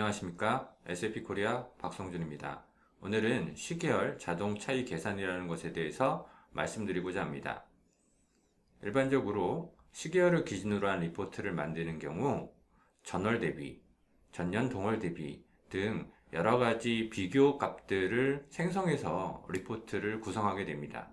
안녕하십니까 SAP 코리아 박성준입니다. 오늘은 시계열 자동 차이 계산이라는 것에 대해서 말씀드리고자 합니다. 일반적으로 시계열을 기준으로 한 리포트를 만드는 경우 전월 대비, 전년 동월 대비 등 여러 가지 비교 값들을 생성해서 리포트를 구성하게 됩니다.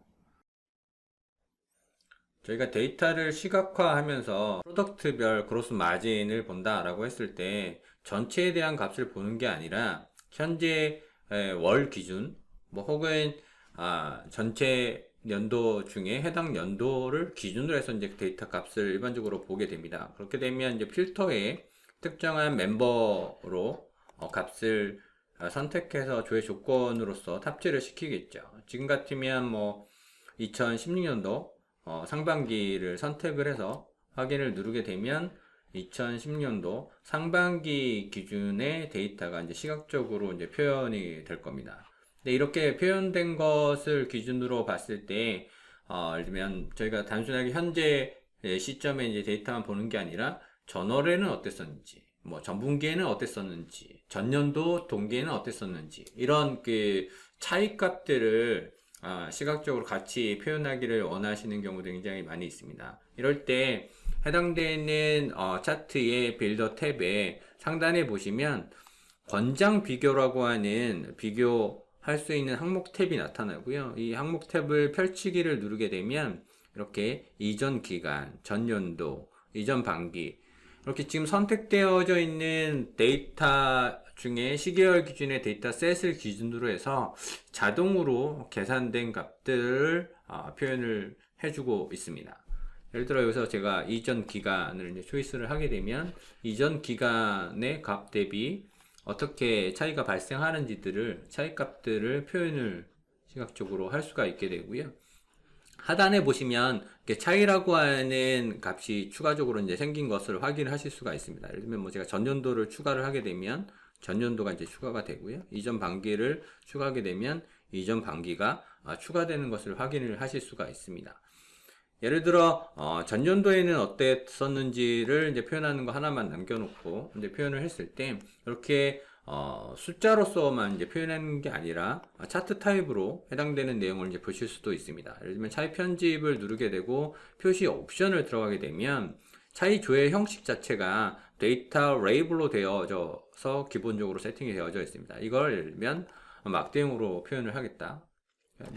저희가 데이터를 시각화하면서 프로덕트별 그로스 마진을 본다라고 했을 때 전체에 대한 값을 보는 게 아니라 현재 에, 월 기준 뭐 혹은 아, 전체 연도 중에 해당 연도를 기준으로 해서 이제 데이터 값을 일반적으로 보게 됩니다. 그렇게 되면 이제 필터에 특정한 멤버로 어, 값을 어, 선택해서 조회 조건으로서 탑재를 시키겠죠. 지금 같으면 뭐 2016년도 어, 상반기를 선택을 해서 확인을 누르게 되면 2010년도 상반기 기준의 데이터가 이제 시각적으로 이제 표현이 될 겁니다. 근데 이렇게 표현된 것을 기준으로 봤을 때, 어, 예를 들면 저희가 단순하게 현재 시점에 이제 데이터만 보는 게 아니라 전월에는 어땠었는지, 뭐 전분기에는 어땠었는지, 전년도 동기에는 어땠었는지 이런 그 차이 값들을 아, 시각적으로 같이 표현하기를 원하시는 경우도 굉장히 많이 있습니다. 이럴 때 해당되는 어, 차트의 빌더 탭에 상단에 보시면 권장 비교라고 하는 비교할 수 있는 항목 탭이 나타나고요. 이 항목 탭을 펼치기를 누르게 되면 이렇게 이전 기간, 전년도, 이전 반기 이렇게 지금 선택되어져 있는 데이터 중에 시계열 기준의 데이터 셋을 기준으로 해서 자동으로 계산된 값들을 어, 표현을 해주고 있습니다. 예를 들어 여기서 제가 이전 기간을 이제 초이스를 하게 되면 이전 기간의 값 대비 어떻게 차이가 발생하는지들을 차이 값들을 표현을 시각적으로 할 수가 있게 되고요. 하단에 보시면 차이라고 하는 값이 추가적으로 이제 생긴 것을 확인하실 수가 있습니다. 예를 들면 뭐 제가 전년도를 추가를 하게 되면 전년도가 이제 추가가 되고요. 이전 반기를 추가하게 되면 이전 반기가 아, 추가되는 것을 확인을 하실 수가 있습니다. 예를 들어 어, 전년도에는 어땠었는지를 이제 표현하는 거 하나만 남겨놓고 이제 표현을 했을 때 이렇게 어, 숫자로서만 이제 표현하는 게 아니라 차트 타입으로 해당되는 내용을 이제 보실 수도 있습니다. 예를 들면 차이 편집을 누르게 되고 표시 옵션을 들어가게 되면 차이 조회 형식 자체가 데이터 레이블로 되어져서 기본적으로 세팅이 되어져 있습니다. 이걸 예를 들면 막대형으로 표현을 하겠다.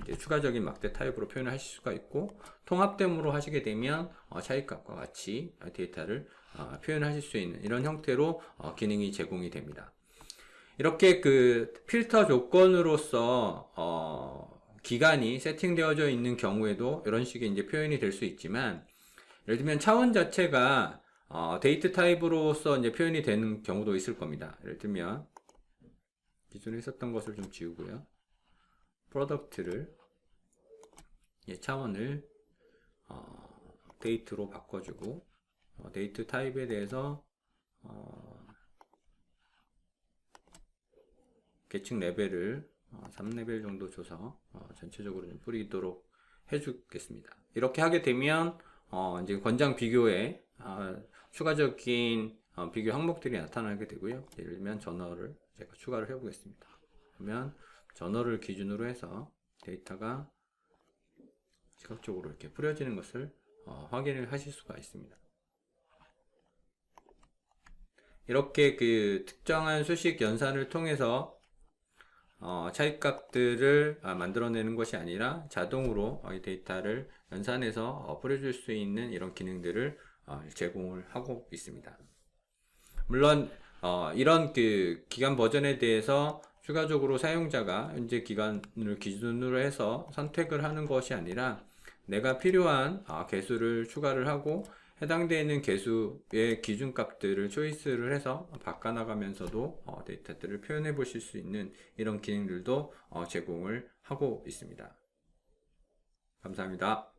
이제 추가적인 막대 타입으로 표현을 하실 수가 있고 통합됨으로 하시게 되면 어, 차이값과 같이 데이터를 어, 표현하실 수 있는 이런 형태로 어, 기능이 제공이 됩니다. 이렇게 그 필터 조건으로서 어, 기간이 세팅되어져 있는 경우에도 이런 식의 이제 표현이 될 수 있지만 예를 들면 차원 자체가 어, 데이트 타입으로서 이제 표현이 되는 경우도 있을 겁니다. 예를 들면 기존에 있었던 것을 좀 지우고요. 프로덕트를 예, 차원을 어, 데이트로 바꿔주고 어, 데이트 타입에 대해서 어, 계층 레벨을 3레벨 정도 줘서 어, 전체적으로 좀 뿌리도록 해주겠습니다. 이렇게 하게 되면 어, 이제 권장 비교에 어, 추가적인 비교 항목들이 나타나게 되고요. 예를 들면 전어를 제가 추가를 해보겠습니다. 그러면 전어를 기준으로 해서 데이터가 시각적으로 이렇게 뿌려지는 것을 확인을 하실 수가 있습니다. 이렇게 그 특정한 수식 연산을 통해서 어, 차이값들을 아, 만들어내는 것이 아니라 자동으로 어, 이 데이터를 연산해서 어, 뿌려줄 수 있는 이런 기능들을 어, 제공을 하고 있습니다. 물론 어, 이런 그 기간 버전에 대해서 추가적으로 사용자가 현재 기간을 기준으로 해서 선택을 하는 것이 아니라 내가 필요한 아, 개수를 추가를 하고 해당되는 개수의 기준값들을 초이스를 해서 바꿔나가면서도 어, 데이터들을 표현해 보실 수 있는 이런 기능들도 어, 제공을 하고 있습니다. 감사합니다.